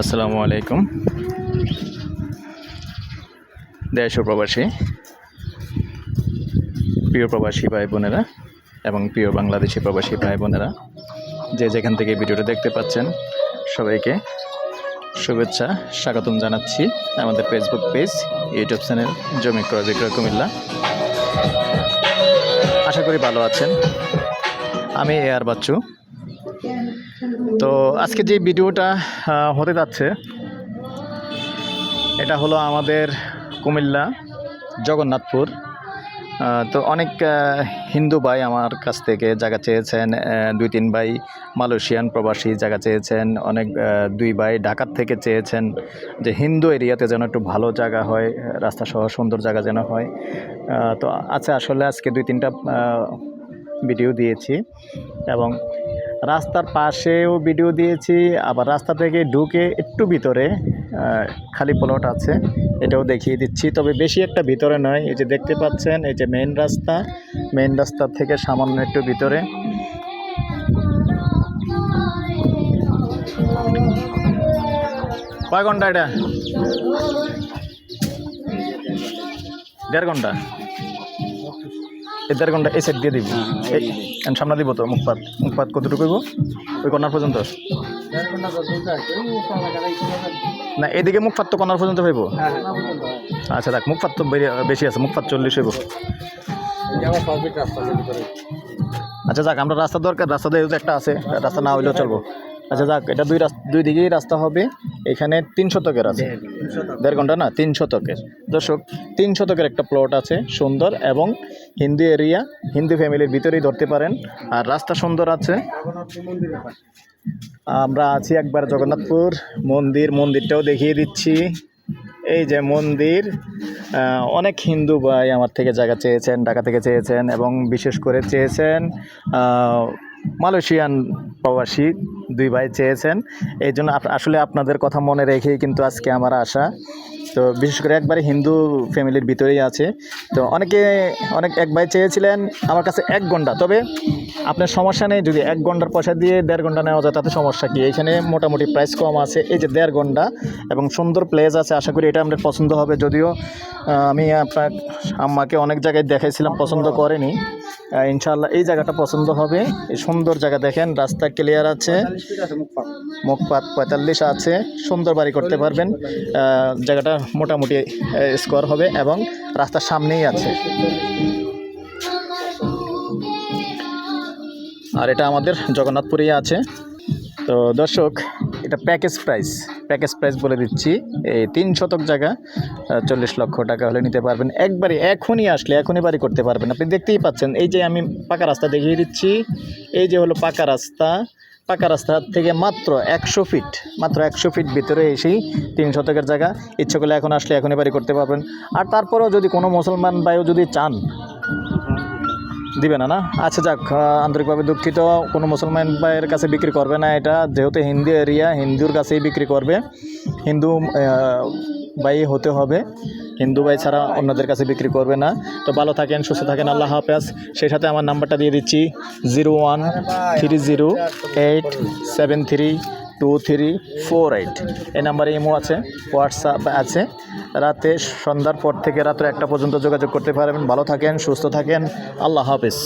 আসসালামু আলাইকুম। দেশ প্রবাসী, প্রিয় প্রবাসী ভাই বোনেরা এবং প্রিয় বাংলাদেশি প্রবাসী ভাই বোনেরা, যে যেখান থেকে ভিডিওটা দেখতে পাচ্ছেন সবাইকে শুভেচ্ছা, স্বাগতম জানাচ্ছি আমাদের ফেসবুক পেজ ইউটিউব চ্যানেল জমি ক্রয় বিক্রয় কুমিল্লা। আশা করি ভালো আছেন। আমি এ আর বাচ্চু তো আজকে যে ভিডিওটা হতে যাচ্ছে, এটা হলো আমাদের কুমিল্লা জগন্নাথপুর। তো অনেক হিন্দু ভাই আমার কাছ থেকে জায়গা চেয়েছেন দুই তিন ভাই মালয়েশিয়ান প্রবাসী জায়গা চেয়েছেন, অনেক দুই ভাই ঢাকার থেকে চেয়েছেন যে হিন্দু এরিয়াতে যেন একটু ভালো জায়গা হয়, রাস্তা সহ সুন্দর জায়গা যেন হয়। তো আচ্ছা আসলে আজকে দুই তিনটা ভিডিও দিয়েছি এবং রাস্তার পাশেও ভিডিও দিয়েছি, আবার রাস্তা থেকে ঢুকে একটু ভিতরে খালি প্লট আছে, এটাও দেখিয়ে দিচ্ছি। তবে বেশি একটা ভিতরে নয়, এই যে দেখতে পাচ্ছেন, এই যে মেইন রাস্তা মেইন রাস্তা থেকে সামান্য একটু ভিতরে। কয় ঘণ্টা এটা? দেড় ঘণ্টা। এই দেড় ঘণ্টা এই সাইড দিয়ে দিবি। এন সামনে দিব তো মুখপাত মুখপাত কতটুকু হইব? ওই কর্নার পর্যন্ত। না এদিকে মুখপাত তো কর্নার পর্যন্ত হইব। আচ্ছা দেখ মুখপাত তো বেশি আছে মুখপাত চল্লিশ হইব। আচ্ছা যাক আমরা রাস্তা দরকার রাস্তা দিয়ে একটা আছে রাস্তা না হইলেও চলবো। আচ্ছা যাক এটা দুই রাস্তা দুই দিকেই রাস্তা হবে। এখানে তিন শতকের আছে। দেড় ঘণ্টা। না তিন শতকের। দর্শক তিন শতকের একটা প্লট আছে সুন্দর এবং হিন্দু এরিয়া হিন্দু ফ্যামিলির ভিতরেই ধরতে পারেন। আর রাস্তা সুন্দর আছে। আমরা আছি একবার জগন্নাথপুর। মন্দির মন্দিরটাও দেখিয়ে দিচ্ছি। এই যে মন্দির অনেক হিন্দু ভাই আমার থেকে জায়গা চেয়েছেন ঢাকা থেকে চেয়েছেন এবং বিশেষ করে চেয়েছেন মালয়েশিয়ান প্রবাসী দুই ভাই চেয়েছেন। এই জন্য আসলে আপনাদের কথা মনে রেখেই কিন্তু আজকে আমার আশা। তো বিশেষ করে একবারে হিন্দু ফ্যামিলির ভিতরেই আছে। তো অনেকে, অনেক এক ভাই চেয়েছিলেন আমার কাছে এক ঘণ্টা। তবে আপনার সমস্যা নেই, যদি এক ঘণ্টার পয়সা দিয়ে দেড় ঘণ্টা নেওয়া যায়, তাতে সমস্যা কি? এখানে মোটামুটি প্রাইস কম আছে। এই যে দেড় ঘণ্টা এবং সুন্দর প্লেস আছে, আশা করি এটা আপনার পছন্দ হবে। যদিও আমি আপনার আম্মাকে অনেক জায়গায় দেখাইছিলাম, পছন্দ করেনি। ইনশাল্লাহ এই জায়গাটা পছন্দ হবে। সুন্দর জায়গা দেখেন, রাস্তা ক্লিয়ার আছে। মুখপাত পঁয়তাল্লিশ আছে, সুন্দর বাড়ি করতে পারবেন। জায়গাটা মোটামুটি স্কোয়ার হবে এবং রাস্তার সামনেই আছে। আর এটা আমাদের জগন্নাথপুরেই আছে। তো দর্শক এটা প্যাকেজ প্রাইস প্যাকেজ প্রাইস বলে দিচ্ছি। এই তিন শতক জায়গা চল্লিশ লক্ষ টাকা হলে নিতে পারবেন। একবারে এখনই আসলে, এখনই বাড়ি করতে পারবেন। আপনি দেখতেই পাচ্ছেন, এই যে আমি পাকা রাস্তা দেখিয়ে দিচ্ছি, এই যে হলো পাকা রাস্তা। পাকা রাস্তা থেকে মাত্র একশো ফিট মাত্র একশো ফিট ভিতরে এসেই তিন শতকের জায়গা। ইচ্ছে করলে এখন আসলে এখনই বাড়ি করতে পারবেন। আর তারপরেও যদি কোনো মুসলমান ভাইও যদি চান দিবে না না? আচ্ছা যাক আন্তরিকভাবে দুঃখিত। কোনো মুসলমান ভাইয়ের কাছে বিক্রি করবে না এটা, যেহেতু হিন্দু এরিয়া, হিন্দুর কাছেই বিক্রি করবে। হিন্দু ভাই হতে হবে। হিন্দু ভাই ছাড়া অন্যদের কাছে বিক্রি করবে না। তো ভালো থাকেন, সুস্থ থাকেন, আল্লাহ হাফেজ। সেই সাথে আমার নাম্বারটা দিয়ে দিচ্ছি, zero one three zero eight seven three two three four eight এই নাম্বারে ইমো আছে, হোয়াটসঅ্যাপ আছে। রাতে সন্ধ্যার পর থেকে রাত্রে একটা পর্যন্ত যোগাযোগ করতে পারবেন। ভালো থাকেন, সুস্থ থাকেন। আল্লাহ হাফেজ।